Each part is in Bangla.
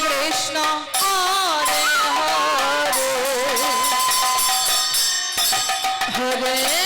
কৃষ্ণ হরে হরে। হরে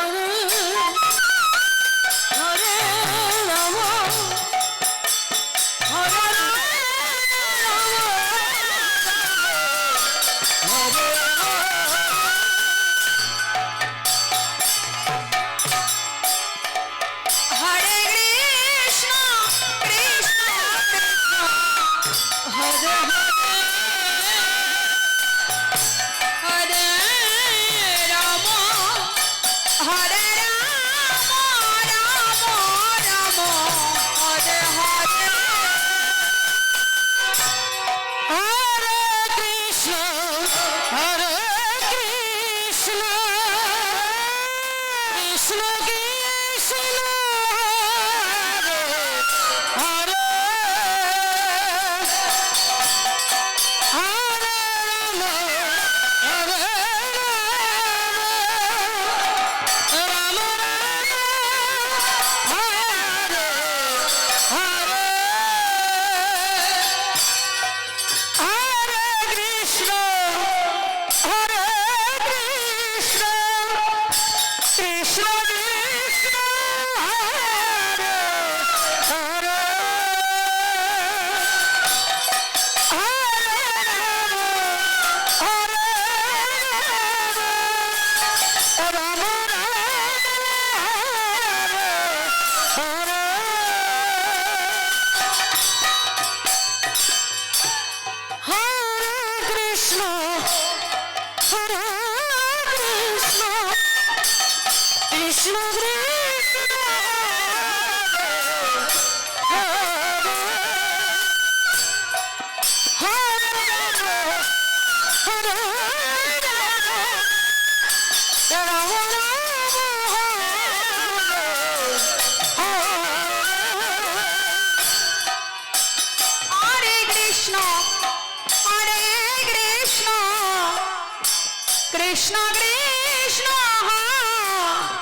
কৃষ্ণ কৃষ্ণ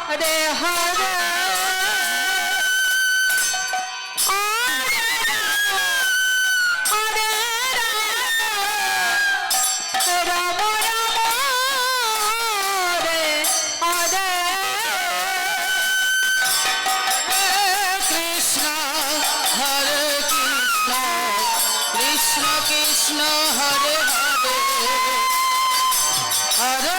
হরে হরে। হরে রাম, হরে রাম,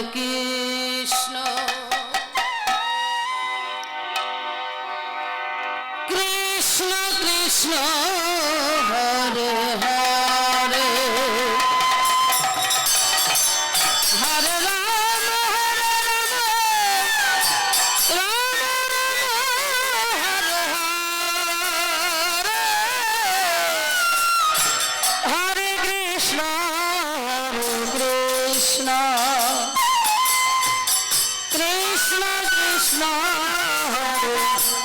হরে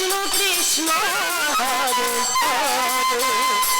কৃষ্ণ কৃষ্ণ হরে হরে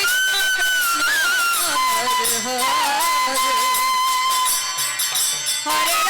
হরে